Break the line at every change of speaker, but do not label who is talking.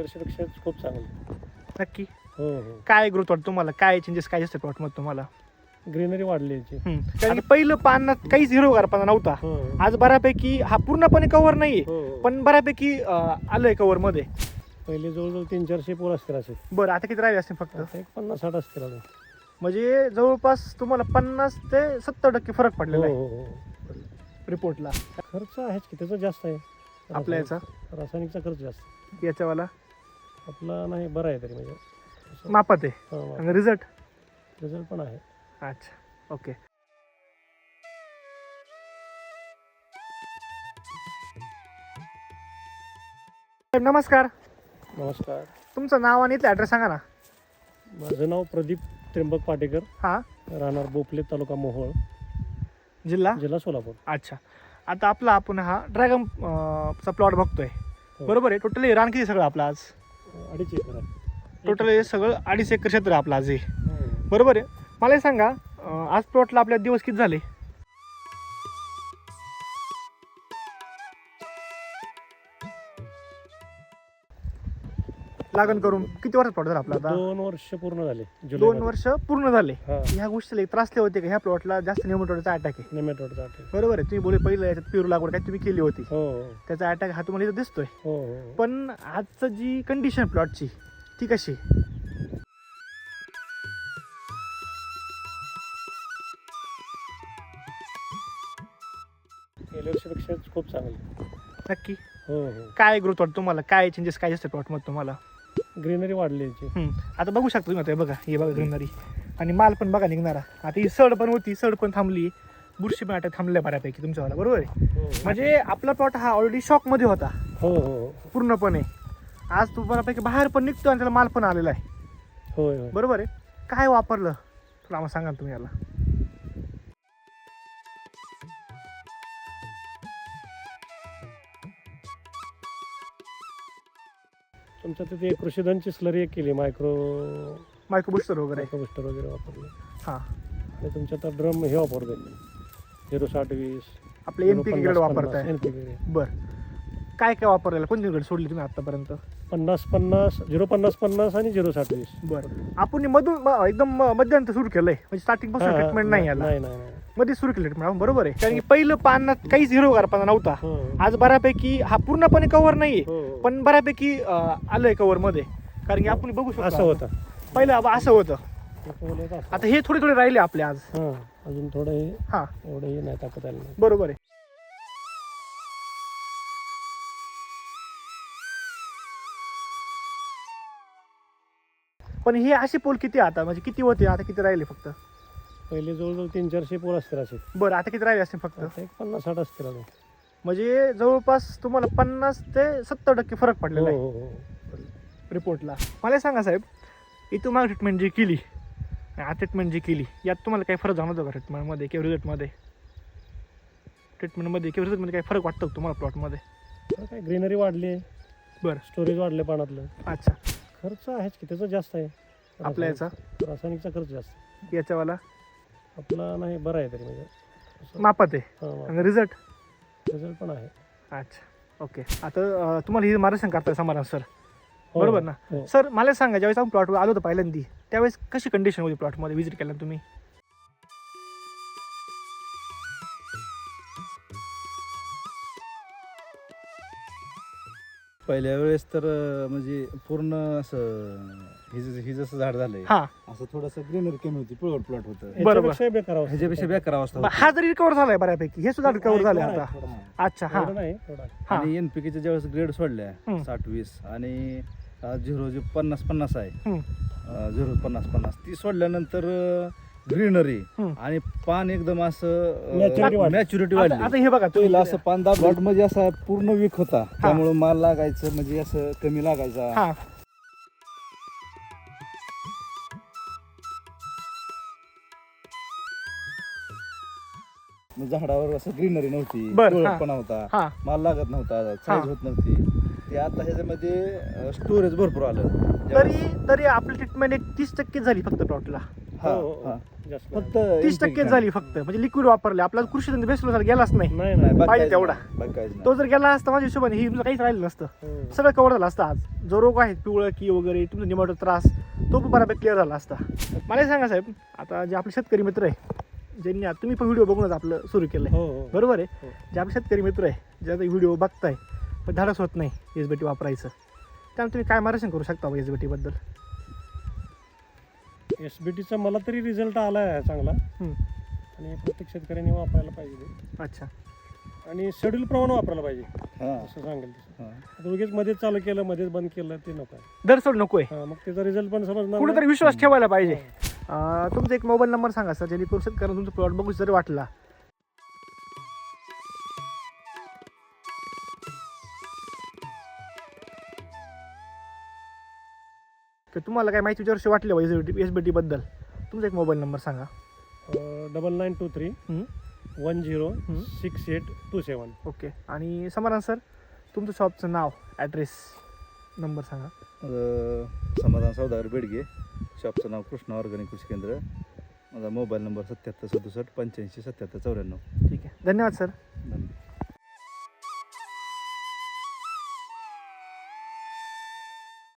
वर्षीपेक्षा खूप चांगलं.
नक्की.
हो हो
काय ग्रोथ वाटतं तुम्हाला? काय चेंजेस काय दिसतं प्लॉटमध्ये तुम्हाला?
ग्रीनरी वाढली याची.
हम्म. कारण की पहिलं पान काहीच हिरवगारपणा नव्हता.
हो
आज बऱ्यापैकी हा पूर्णपणे कव्हर नाहीये.
हो हो.
पण बऱ्यापैकी अं, आलंय कव्हरमध्ये.
पहिले जवळजवळ तीन चारशे पोर असतील असे.
बरं आता किती राहिले असतील फक्त?
आता एक पन्नास साठ असतील अजून.
म्हणजे जवळपास तुम्हाला पन्नास ते सत्तर टक्के फरक
हो
पडलेला आहे.
हो हो
रिपोर्टला
खर्च आहेच की त्याचा जास्त आहे.
आपल्या याचा?
रासायनिक- रासायनिकचा खर्च जास्त.
याच्यावाला?
आपला नाही बरं आहे तरी म्हणजे.
मापात आहे.
हा,
आणि रिझल्ट
रिझल्ट पण आहे.
अच्छा ओके साहेब नमस्कार.
नमस्कार.
तुमचं नाव आणि इथलं ॲड्रेस सांगा ना.
माझं नाव प्रदीप त्र्यंबक पाटेकर.
हां.
राहणार बोपले तालुका मोहोळ.
जिल्हा?
जिल्हा सोलापूर.
अच्छा. आता आपला आपण हा ड्रॅगन चा प्लॉट बघतोय.
हो.
बरोबर आहे? टोटली रान किती सगळं आपलं आज?
अडीच एकर आहे.
टोटल हे सगळं अडीच एकर क्षेत्र आहे आपलं आज हे. बरोबर आहे. मला हे सांगा अं, आज प्लॉटला आपल्या दिवस किती झाले? लागण करून किती वर्ष प्लॉट झाला आपला आता?
दोन वर्ष पूर्ण झाले
दोन. वर्ष पूर्ण झाले.
हा.
ह्या गोष्टीला एक त्रासले होते का? ह्या प्लॉटला जास्त निमोटोचा अटॅक आहे.
नेमॅटोडचा अटॅक
बरोबर आहे. तुम्ही बोले पहिलं याच्यात पेरू लागवड काय तुम्ही केली होती.
हो हो.
त्याचा अटॅक हा तुम्हाला इथं दिसतोय.
हो हो
पण आजचं जी कंडिशन प्लॉटची ती कशी
गेल्या वर्षीपेक्षा खूप चांगली.
नक्की?
हो हो.
काय ग्रोथ वाटतं तुम्हाला? काय चेंजेस काय दिसतं प्लॉटमध्ये तुम्हाला?
ग्रीनरी वाढली याची.
हम्म. आता बघू शकता तुम्ही आता हे बघा हे बघा ग्रीनरी. आणि माल पण बघा निघणारा. आता ही सड पण होती सड पण थांबली. बुरशी पण आता थांबल्या बऱ्यापैकी तुमच्यावाला बरोबर आहे?
हो.
म्हणजे आपला प्लॉट हा ऑलरेडी शॉकमध्ये होता.
हो हो
पूर्णपणे. आज तो बऱ्यापैकी बाहेर पण निघतो आणि त्याला माल पण आलेला आहे.
होय होय.
बरोबर आहे? काय वापरलं? तुला आम्हाला सांगा ना तुम्ही याला.
तुमच्या तिथे कृषीधनची स्लरी एक केली मायक्रो
मायक्रो बुस्टर वगैरे.
मायक्रोबुस्टर वगैरे वापरले.
हा.
आणि तुमच्या आता ड्रम हे वापरते झिरो साठ वीस
आपले एन पी ग्रेड वापरताय.
एन पी ग्रेड
बर. काय काय वापरलेलं? कोणती ग्रेड सोडली तुम्ही आतापर्यंत?
पन्नास पन्नास झिरो पन्नास पन्नास आणि झिरो साठ वीस.
बर. आपण मधून एकदम म- मध्यंतर सुरू केलंय. म्हणजे
स्टार्टिंगपासून
ट्रीटमेंट नाही
नाही नाही नाही.
मध्ये सुरू केलं ट्रीटमेंट आपण बरोबर आहे. कारण की पहिलं पान काहीच हिरवगारपणा नव्हता.
हो,
आज बऱ्यापैकी हा पूर्णपणे कव्हर नाहीये.
हो.
पण बऱ्यापैकी आलंय कव्हरमध्ये. कारण की आपण बघू शकतो
असं होतं.
पहिलं असं होतं. आता हे थोडे थोडे राहिले आपले आज.
अजून थोडं हे.
हा.
एवढं हे नाही ताकद आलं
बरोबर आहे. पण हे असे पोल किती आता? म्हणजे किती होते? आता किती राहिले फक्त?
पहिले जवळजवळ तीन चारशे पोर असतील असे.
बरं आता किती राहिले असते फक्त?
आता एक पन्नास साठ असतील अजून.
म्हणजे जवळपास तुम्हाला पन्नास ते सत्तर टक्के फरक
हो
पडलेला आहे.
हो हो
रिपोर्टला. मला सांगा साहेब इथं माग ट्रीटमेंट जी केली आता ट्रीटमेंट जी केली यात तुम्हाला काही फरक जाणवतो का ट्रीटमेंटमध्ये किंवा रिझल्टमध्ये ट्रीटमेंटमध्ये किंवा रिझल्टमध्ये काही फरक वाटतो का तुम्हाला प्लॉटमध्ये
तर काय ग्रीनरी वाढली आहे.
बरं.
स्टोरेज वाढले पाण्यातलं.
अच्छा.
खर्च आहेच की त्याचा जास्त आहे.
आपल्या याचा?
रासायनिकचा खर्च जास्त
याच्यावाला?
आपला नाही बरं आहे तरी म्हणजे.
मापात आहे.
हा,
आणि रिझल्ट
रिझल्ट पण आहे.
अच्छा ओके आता अं, तुम्हाला ही मार्गदर्शन करताय समाधान सर
हो,
बरोबर ना?
हो.
सर मला सांगा ज्यावेळेस आपण प्लॉटवर आलो होतो पहिल्यांदी त्यावेळेस कशी कंडिशन होती प्लॉटमध्ये व्हिजिट केला तुम्ही?
पहिल्या वेळेस तर म्हणजे पूर्ण असं हि जसं हि जसं झाड झालंय
हा
असं थोडंसं ग्रीनरी कमी होती पिवळ प्लॉट होतं
बेकार अवस्था.
ह्याच्यापेक्षा बेकार अवस्था
हा जरी रिकवर झालाय बऱ्यापैकी हे सुद्धा रिकवर झालंय आता
थोडं.
अच्छा हा
एवढं नाही थोडं आहे.
हा
आणि एनपीकेच्या ज्यावेळेस ग्रेड
हम्म.
सोडल्या साठ वीस आणि झिरो जे पन्नास पन्नास आहे
हम्म.
झिरो पन्नास पन्नास ती सोडल्यानंतर ग्रीनरी. आणि पान एकदम असं. मॅच्युरिटी वाढली.
आता हे बघा तुम्ही
पहिला असं पान प्लॉटमध्ये असा पूर्ण वीक होता. त्यामुळे माल लागायचं म्हणजे असं कमी लागायचा. झाडावर असं ग्रीनरी नव्हती. पिवळटपणा होता
हा.
माल लागत नव्हता. साईज होत नव्हती. ते आता ह्याच्यामध्ये स्टोरेज भरपूर आलं.
तरी तरी आपली ट्रीटमेंट एक तीस टक्के झाली फक्त प्लॉटला
हा
हो, हो.
हा.
जास्त
फक्त
तीस टक्के झाली फक्त. म्हणजे लिक्विड वापरले. आपला कृषी धंदा बेसलो सर गेलाच नाही.
नाही
नाही
नाही
बाकी
पाहिजे
काहीच
तेवढा.
नाही, बाकी काहीच
तो
नाही.
जर गेला असता माझ्या हिशोबाने ही तुमचं काहीच राहिलं नसतं.
हो.
सगळं कव्हर झालं असतं आज. जो रोग आहे पिवळं की वगैरे तुमचा निमाटो त्रास तो पण बऱ्यापैकी क्लिअर झाला असता. मला हे सांगा साहेब आता जे आपले शेतकरी मित्र आहे ज्यांनी आता तुम्ही पण व्हिडिओ बघूनच आपलं सुरू केलं
हो हो.
बरोबर आहे?
हो.
जे आपले शेतकरी मित्र आहे जे आता व्हिडिओ बघताय पण धाडस होत नाही एस वापरायचं. त्यामुळे तुम्ही काय मार्गदर्शन करू शकता एस बी टीबद्दल
एस बी टीचा मला तरी रिझल्ट आला आहे चांगला आणि प्रत्येक शेतकऱ्यांनी वापरायला पाहिजे ते.
अच्छा.
आणि शेड्यूल प्रमाणे वापरायला पाहिजे.
हा,
असं सांगेल तसं
हा.
आता उगीच मध्येच चालू केलं मध्येच बंद केलं ते नको आहे.
दर सोड नकोय.
हा, मग त्याचा रिझल्ट पण समजणार
कुठेतरी
नाही.
विश्वास ठेवायला पाहिजे. अं, तुमचा एक मोबाईल नंबर सांगा सर जेणेकरून शेतकऱ्यांना तुमचा प्लॉट बघू जरी वाटला तर तुम्हाला काय माहिती विचारशी वाटले एस बी टी बद्दल? तुमचा एक मोबाईल नंबर सांगा.
Double nine two three. One zero. Six eight two seven
okay. आणि समाधान सर तुमचं शॉपचं नाव ॲड्रेस नंबर सांगा.
समाधान सौदागर बेडगे शॉपचं नाव कृष्ण ऑर्गॅनिक कृषी केंद्र. माझा मोबाईल नंबर सत्याहत्तर सदुसष्ट पंच्याऐंशी सत्याहत्तर चौऱ्याण्णव.
ठीक आहे. धन्यवाद सर.
धन्यवाद.